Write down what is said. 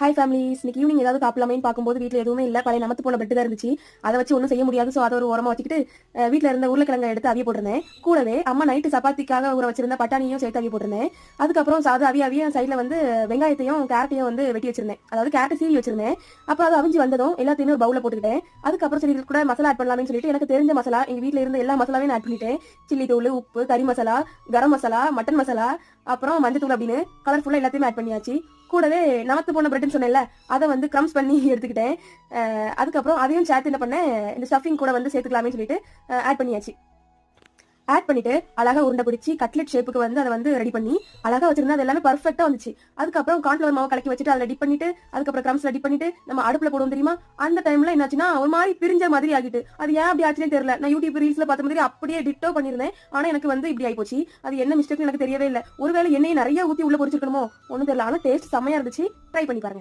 Hi families இன்னைக்கு evening ஏதாவது சாப்பிடலாமேன்னு பார்க்கும்போது வீட்டில் எதுவுமே இல்லை. பழைய நமத்து போன பெட்டு தான் இருந்துச்சு. அதை வச்சு ஒன்றும் செய்ய முடியாது. ஸோ அதை ஒரு உரமா வச்சுக்கிட்டு வீட்டில் இருந்த உருளைக்கிழங்கை எடுத்து அவிய போட்டிருந்தேன். கூடவே அம்மா நைட்டு சப்பாத்திக்காக ஊற வச்சிருந்த பட்டாணியும் சேர்த்து அவிய போட்டிருந்தேன். அதுக்கப்புறம் சாது அவிய அவிய சைடில் வந்து வெங்காயத்தையும் கேரட்டையும் வந்து வெட்டி வச்சிருந்தேன். அதாவது கேரட் சீவி வச்சிருந்தேன். அப்புறம் அது அவிஞ்சு வந்ததும் எல்லாத்தையுமே ஒரு பவுலில் போட்டுக்கிட்டேன். அதுக்கப்புறம் சரி கூட மசாலா ஆட் பண்ணலாம்னு சொல்லிட்டு எனக்கு தெரிஞ்ச மசாலா எங்கள் வீட்டில் இருந்த எல்லா மசாலாவையும் ஆட் பண்ணிட்டேன். சில்லி தூள் உப்பு கறி மசாலா கரம் மசாலா மட்டன் மசாலா அப்புறம் மஞ்சத்தூள் அப்படின்னு கலர்ஃபுல்லாக எல்லாத்தையுமே ஆட் பண்ணியாச்சு. கூடவே நமத்து போன பிரெட்னு சொன்னேன்ல அதை வந்து க்ரம்ஸ் பண்ணி எடுத்துக்கிட்டேன். அதுக்கப்புறம் அதையும் சேர்த்து என்ன பண்ணேன் இந்த ஸ்டஃபிங் கூட வந்து சேர்த்துக்கலாமே சொல்லிட்டு ஆட் பண்ணியாச்சு. ஆட் பண்ணிட்டு அழகா உருண்டை பிடிச்சி கட்லெட் ஷேப்புக்கு வந்து அதை வந்து ரெடி பண்ணி அழகா வச்சிருந்தா அது எல்லாமே பர்ஃபெக்டா வந்துச்சு. அதுக்கப்புறம் கார்ன்ஃபிளவர் மாவு கலக்கி வச்சுட்டு அதில் ரெடி பண்ணிட்டு அதுக்கப்புறம் கிரம்ஸ் ரெடி பண்ணிட்டு நம்ம அடுப்புல போடுவோம் தெரியுமா? அந்த டைம்ல என்னாச்சுன்னா ஒரு மாதிரி பிரிஞ்ச மாதிரி ஆகிட்டு. அது ஏன் அப்படி ஆச்சுனே தெரியல. நான் யூடியூப் ரீல்ஸ்ல பார்த்த மாதிரி அப்படியே டிட்டோ பண்ணிருந்தேன் ஆனா எனக்கு வந்து இப்படி ஆயிப்போச்சு. அது என்ன மிஸ்டேக் எனக்கு தெரியவே இல்லை. ஒருவேளை எண்ணெயை நிறைய ஊத்தி உள்ள பொறிச்சிருக்கணுமோ ஒன்னும் தெரியல. ஆனா டேஸ்ட் செம்மையா இருந்துச்சு. ட்ரை பண்ணி பாருங்க.